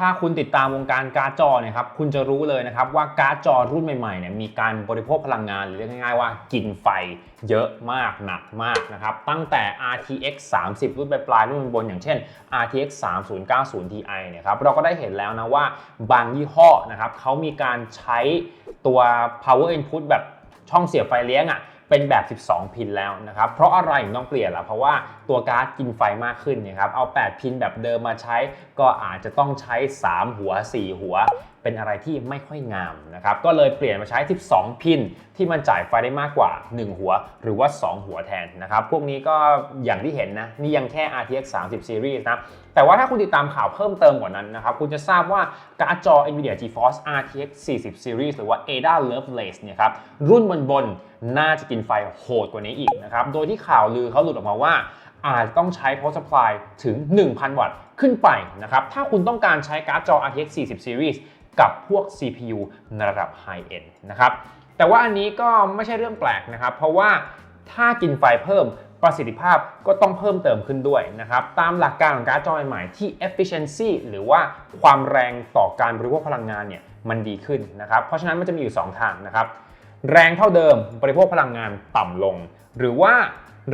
ถ้าคุณติดตามวงการการ์ดจอเนี่ยครับคุณจะรู้เลยนะครับว่าการ์ดจอรุ่นใหม่ๆเนี่ยมีการบริโภคพลังงานหรือเรียกง่ายๆว่ากินไฟเยอะมากหนักมากนะครับตั้งแต่ RTX 30 รุ่นปลายๆรุ่นบน อย่างเช่น RTX 3090 Ti เนี่ยครับเราก็ได้เห็นแล้วนะว่าบางยี่ห้อนะครับเขามีการใช้ตัว power input แบบช่องเสียบไฟเลี้ยงอะเป็นแบบ 12 พินแล้วนะครับ เพราะอะไรถึงต้องเปลี่ยนล่ะ เพราะว่า ตัวการ์ดกินไฟมากขึ้นนี่ยครับเอา 8 พินแบบเดิมมาใช้ ก็อาจจะต้องใช้ 3 หัว 4 หัว เป็นอะไรที่ไม่ค่อยงามนะครับก็เลยเปลี่ยนมาใช้ 12 พินที่มันจ่ายไฟได้มากกว่า 1 หัว หรือว่า 2 หัวแทนนะครับพวกนี้ก็อย่างที่เห็นนะนี่ยังแค่ RTX 30 Series นะแต่ว่าถ้าคุณติดตามข่าวเพิ่มเติมกว่านั้นนะครับคุณจะทราบว่าการ์ดจอ NVIDIA GeForce RTX 40 Series หรือว่า Ada Lovelace เนี่ยครับรุ่นบนบนๆน่าจะกินไฟโหดกว่านี้อีกนะครับ โดยที่ข่าวลือเขาหลุดออกมาว่า อาจต้องใช้ power supply ถึง 1,000 วัตต์ขึ้นไปนะครับ ถ้าคุณต้องการใช้การ์ดจอ RTX 40 Series กับพวก CPU ในระดับ High End นะครับ แต่ว่าอันนี้ก็ไม่ใช่เรื่องแปลกนะครับ เพราะว่าถ้ากินไฟเพิ่มประสิทธิภาพก็ต้องเพิ่มเติมขึ้นด้วยนะครับ ตามหลักการของการ์ดจอใหม่ที่ efficiency หรือว่าความแรงต่อการบริโภคพลังงานเนี่ยมันดีขึ้นนะครับ เพราะฉะนั้นมันจะมีอยู่ 2 ทางนะครับ แรงเท่าเดิมบริโภคพลังงานต่ำลง หรือว่า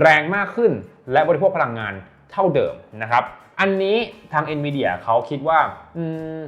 แรงมากขึ้นและบริโภคพลังงานเท่าเดิมนะครับ อันนี้ทาง NVIDIA เขาคิดว่าอืม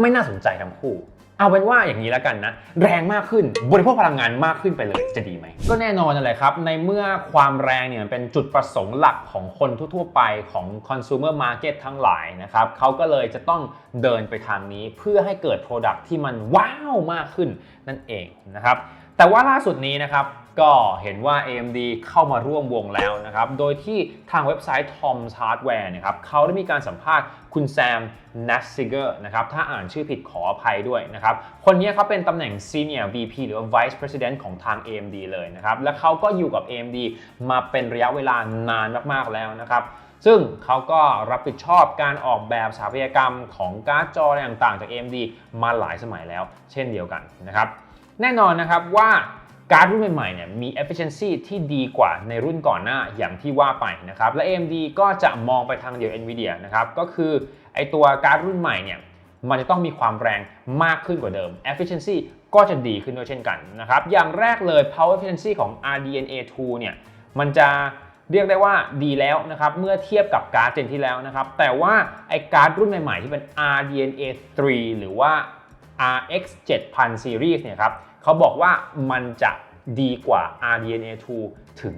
ไม่น่าสนใจทั้งคู่ เอาเป็นว่าอย่างนี้แล้วกันนะ แรงมากขึ้นบริโภคพลังงานมากขึ้นไปเลยจะดีไหม ก็แน่นอนนั่นแหละครับ ในเมื่อความแรงเนี่ยเป็นจุดประสงค์หลักของคนทั่วๆไปของ consumer market ทั้งหลายนะครับเขาก็เลยจะต้องเดินไปทางนี้เพื่อให้เกิด product ที่มันว้าวมากขึ้นนั่นเองนะครับแต่ว่าล่าสุดนี้นะครับ ก็เห็นว่า AMD เข้ามาร่วมวงแล้วนะครับ โดยที่ทางเว็บไซต์ Tom's Hardware นะครับเขาได้มีการสัมภาษณ์คุณแซม n a s s i g e r นะครับ ถ้าอ่านชื่อผิดขออภัยด้วยนะครับ คนนี้เขาเป็นตำแหน่ง Senior VP หรือว่า Vice President ของทาง AMD เลยนะครับ และเขาก็อยู่กับ AMD มาเป็นระยะเวลานานมาก ๆ แล้วนะครับซึ่งเขาก็รับผิดชอบการออกแบบสถาปัตยกรรมของการ์ดจออะไรต่างๆ จาก AMD มาหลายสมัยแล้ว เช่นเดียวกันนะครับ แน่นอนนะครับว่า การ์ดรุ่นใหม่ๆเนี่ยมี efficiency ที่ดีกว่าในรุ่นก่อนหน้าอย่างที่ว่าไปนะครับและ AMD ก็จะมองไปทางเดียว NVIDIA นะครับก็คือไอตัวการ์ดรุ่นใหม่เนี่ยมันจะต้องมีความแรงมากขึ้นกว่าเดิม efficiency ก็จะดีขึ้นด้วยเช่นกันนะครับอย่างแรกเลย power efficiency ของ RDNA 2เนี่ยมันจะเรียกได้ว่าดีแล้วนะครับเมื่อเทียบกับการ์ดเจนที่แล้วนะครับแต่ว่าไอการ์ดรุ่นใหม่ๆที่เป็น RDNA 3 หรือว่า RX 7000 Series เนี่ยครับ เขาบอกว่ามันจะดีกว่า RDNA 2 ถึง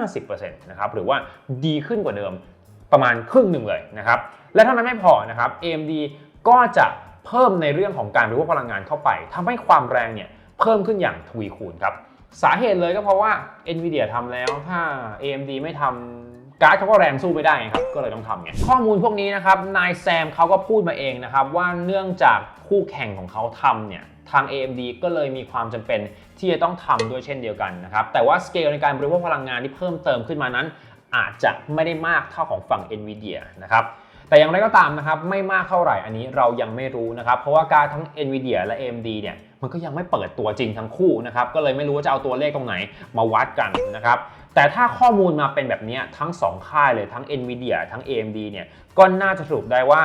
50%นะครับหรือว่าดีขึ้นกว่าเดิมประมาณครึ่งหนึ่งเลยนะครับและถ้ามันไม่พอนะครับ AMD ก็จะเพิ่มในเรื่องของการบริโภคพลังงานเข้าไปทำให้ความแรงเนี่ยเพิ่มขึ้นอย่างทวีคูณครับ สาเหตุเลยก็เพราะว่า NVIDIA ทำแล้วถ้า AMD ไม่ทำ การ์ดเขาก็แรงสู้ไม่ได้ไงครับ ก็เลยต้องทำไง ข้อมูลพวกนี้นะครับ นายแซมเขาก็พูดมาเองนะครับ ว่าเนื่องจากคู่แข่งของเขาทำเนี่ย ทาง AMD ก็เลยมีความจำเป็นที่จะต้องทำด้วยเช่นเดียวกันนะครับ แต่ว่าสเกลในการบริโภคพลังงานที่เพิ่มเติมขึ้นมานั้น อาจจะไม่ได้มากเท่าของฝั่ง NVIDIA นะครับแต่อย่างไรก็ตามนะครับไม่มากเท่าไหร่อันนี้เรายังไม่รู้นะครับเพราะว่าการทั้ง NVIDIA และ AMD เนี่ยมันก็ยังไม่เปิดตัวจริงทั้งคู่นะครับก็เลยไม่รู้ว่าจะเอาตัวเลขตรงไหนมาวัดกันนะครับ แต่ถ้าข้อมูลมาเป็นแบบนี้ทั้ง 2 ค่ายเลยทั้ง NVIDIA ทั้ง AMD เนี่ยก็น่าจะสรุปได้ว่า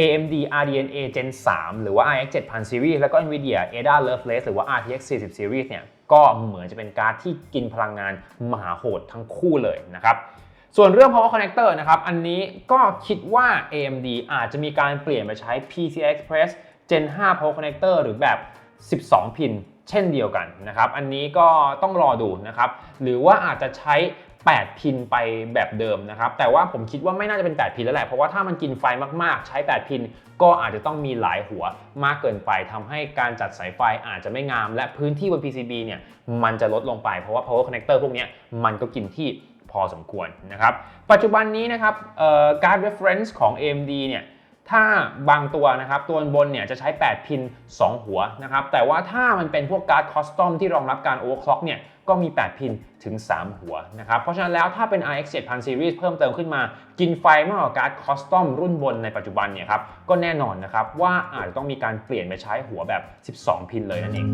AMD RDNA Gen 3 หรือว่า RX 7000 Series แล้วก็ NVIDIA Ada Lovelace หรือว่า RTX 40 Series เนี่ยก็เหมือนจะเป็นการ์ดที่กินพลังงานมหาโหดทั้งคู่เลยนะครับส่วนเรื่อง power connector นะครับ อันนี้ก็คิดว่า AMD อาจจะมีการเปลี่ยนไปใช้ PCI Express Gen 5 power connector หรือแบบ 12 พิน เช่นเดียวกันนะครับ อันนี้ก็ต้องรอดูนะครับ หรือว่าอาจจะใช้ 8 พินไปแบบเดิมนะครับ แต่ว่าผมคิดว่าไม่น่าจะเป็น 8 พินแล้วแหละ เพราะว่าถ้ามันกินไฟมากๆ ใช้ 8 พินก็อาจจะต้องมีหลายหัวมากเกินไปทำให้การจัดสายไฟอาจจะไม่งาม และพื้นที่บน PCB เนี่ยมันจะลดลงไป เพราะว่า power connector พวกนี้มันก็กินที่พอสมควรนะครับ ปัจจุบันนี้นะครับการ reference ของ AMD เนี่ย ถ้าบางตัวนะครับตัวบนเนี่ยจะใช้ 8 พิน 2 หัวนะครับแต่ว่าถ้ามันเป็นพวกการ์ดคอสตอมที่รองรับการ overclock เนี่ยก็มี 8 พินถึง 3 หัวนะครับเพราะฉะนั้นแล้วถ้าเป็น RX 7000 Series เพิ่มเติมขึ้นมา กินไฟมากกว่าการ์ดคอสตอมรุ่นบนในปัจจุบันเนี่ยครับก็แน่นอนนะครับว่าอาจจะต้องมีการเปลี่ยนไปใช้หัวแบบ 12 พินเลยนั่นเอง